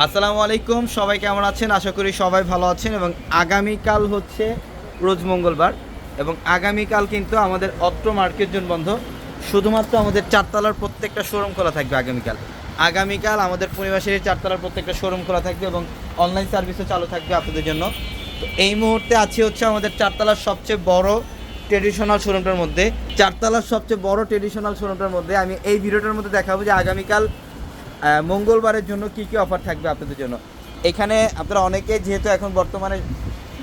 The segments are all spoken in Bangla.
আসসালামু আলাইকুম, সবাই কেমন আছেন? আশা করি সবাই ভালো আছেন এবং আগামীকাল হচ্ছে রোজ মঙ্গলবার এবং আগামীকাল কিন্তু আমাদের অত্র মার্কেট জোন বন্ধ। শুধুমাত্র আমাদের চারতলার প্রত্যেকটা শোরুম খোলা থাকবে আগামীকাল। আগামীকাল আমাদের পূর্ণিমাসের চারতলার প্রত্যেকটা শোরুম খোলা থাকবে এবং অনলাইন সার্ভিসও চালু থাকবে আপনাদের জন্য। তো এই মুহূর্তে আছি হচ্ছে আমাদের চারতলার সবচেয়ে বড় ট্রেডিশনাল শোরুমটার মধ্যে। চারতলার সবচেয়ে বড় ট্রেডিশনাল শোরুমটার মধ্যে আমি এই ভিডিওটার মধ্যে দেখাবো যে আগামীকাল মঙ্গলবারের জন্য কি কি অফার থাকবে আপনাদের জন্য? এখানে আপনারা অনেকে যেহেতু এখন বর্তমানে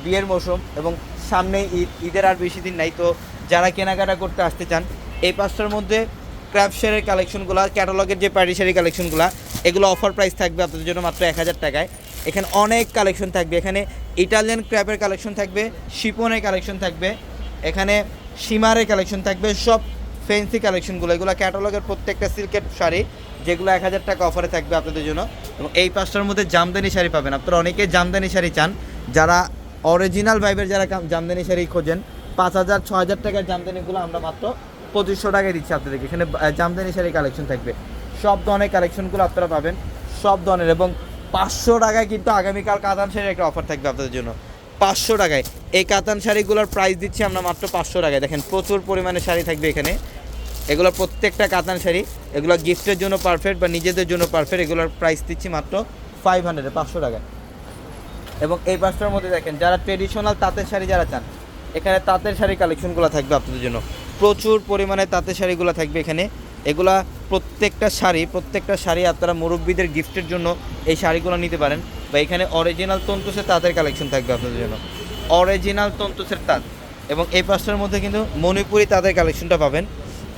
বিয়ের মৌসুম এবং সামনে ঈদ, ঈদের আর বেশি দিন নাই, তো যারা কেনাকাটা করতে আসতে চান, এই পাঁচটার মধ্যে ক্র্যাপ শেয়ারের কালেকশনগুলো ক্যাটালগের যে প্যারি শাড়ি কালেকশনগুলো এগুলো অফার প্রাইস থাকবে আপনাদের জন্য মাত্র এক হাজার টাকায়। এখানে অনেক কালেকশন থাকবে। এখানে ইটালিয়ান ক্র্যাপের কালেকশন থাকবে, শিপনের কালেকশন থাকবে, এখানে সীমারের কালেকশন থাকবে, সব ফেন্সি কালেকশনগুলো এগুলো ক্যাটালগের প্রত্যেকটা সিল্কের শাড়ি। যেগুলো এক হাজার টাকা অফারে থাকবে আপনাদের জন্য। এবং এই পাঁচটার মধ্যে জামদানি শাড়ি পাবেন। আপনারা অনেকে জামদানি শাড়ি চান। যারা অরিজিনাল ভাইবের যারা জামদানি শাড়ি খোঁজেন, পাঁচ হাজার, ছ হাজার টাকার জামদানিগুলো আমরা মাত্র পঁচিশশো টাকায় দিচ্ছি আপনাদেরকে। এখানে জামদানি শাড়ি কালেকশন থাকবে। সব ধরনের কালেকশনগুলো আপনারা পাবেন। সব ধরনের এবং পাঁচশো টাকায় কিন্তু আগামীকাল কাতান শাড়ির একটা অফার থাকবে আপনাদের জন্য। পাঁচশো টাকায়। এই কাতান শাড়িগুলোর প্রাইস দিচ্ছি আমরা মাত্র পাঁচশো টাকায়। দেখেন, প্রচুর পরিমাণে শাড়ি থাকবে এখানে। এগুলো প্রত্যেকটা কাতান শাড়ি, এগুলো গিফটের জন্য পারফেক্ট বা নিজেদের জন্য পারফেক্ট এগুলোর প্রাইস দিচ্ছি মাত্র ফাইভ হান্ড্রেডে পাঁচশো টাকায়। এবং এই পাঁচটার মধ্যে দেখেন, যারা ট্রেডিশনাল তাঁতের শাড়ি যারা চান, এখানে তাঁতের শাড়ি কালেকশনগুলো থাকবে আপনাদের জন্য। প্রচুর পরিমাণে তাঁতের শাড়িগুলো থাকবে এখানে। এগুলা প্রত্যেকটা শাড়ি প্রত্যেকটা শাড়ি আপনারা মুরব্বীদের গিফটের জন্য এই শাড়িগুলো নিতে পারেন। বা এখানে অরিজিনাল তন্তুসের তাঁতের কালেকশন থাকবে আপনাদের জন্য। অরিজিনাল তন্তুসের তাঁত। এবং এই পাঁচটার মধ্যে কিন্তু মণিপুরি তাঁতের কালেকশনটা পাবেন।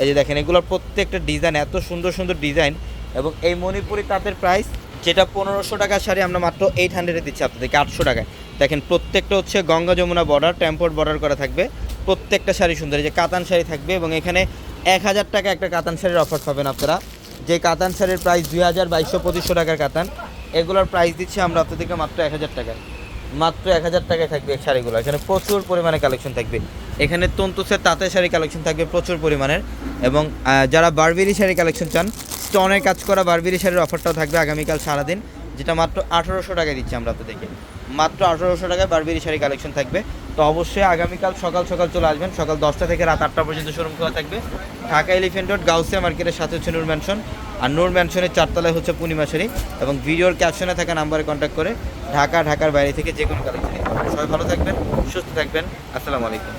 এই যে দেখেন, এগুলোর প্রত্যেকটা ডিজাইন এত সুন্দর সুন্দর ডিজাইন এবং এই মণিপুরি তাঁতের প্রাইস যেটা পনেরোশো টাকার শাড়ি, আমরা মাত্র এইট হান্ড্রেডে দিচ্ছি আপনাদেরকে, আটশো টাকায়। দেখেন, প্রত্যেকটা হচ্ছে গঙ্গা যমুনা বর্ডার টেম্পোর্ট বর্ডার করা থাকবে। প্রত্যেকটা শাড়ি সুন্দর, এই যে কাতান শাড়ি থাকবে এবং এখানে এক হাজার টাকা একটা কাতান শাড়ির অফার পাবেন আপনারা। যে কাতান শাড়ির প্রাইস দুই হাজার বাইশশো পঁচিশশো টাকার কাতান, এগুলোর প্রাইস দিচ্ছি আমরা আপনাদেরকে মাত্র এক হাজার টাকায়। মাত্র এক হাজার টাকায় থাকবে শাড়িগুলো। এখানে প্রচুর পরিমাণে কালেকশন থাকবে। এখানে তন্তুসের তাঁতের শাড়ি কালেকশন থাকবে প্রচুর পরিমাণের। এবং যারা বারবেরি শাড়ি কালেকশন চান, স্টনের কাজ করা বারবেরি শাড়ির অফারটাও থাকবে আগামীকাল সারাদিন, যেটা মাত্র আঠেরোশো টাকায় দিচ্ছি আমরা আপনাদেরকে। মাত্র আঠেরোশো টাকায় বারবেরি শাড়ি কালেকশন থাকবে। তো অবশ্যই আগামীকাল সকাল সকাল চলে আসবেন। সকাল দশটা থেকে রাত আটটা পর্যন্ত শোরুম খোলা থাকবে। ঢাকা এলিফেন্ট রোড গাউসিয়া মার্কেটের সাথে হচ্ছে নূর ম্যানশন আর নূর ম্যানশনের চারতলায় হচ্ছে পূর্ণিমা শাড়ি এবং ভিডিওর ক্যাপশনে থাকা নাম্বারে কন্ট্যাক্ট করে ঢাকা, ঢাকার বাইরে থেকে যে কোনো কালেকশন সবাই ভালো থাকবেন, সুস্থ থাকবেন। আসসালামু আলাইকুম।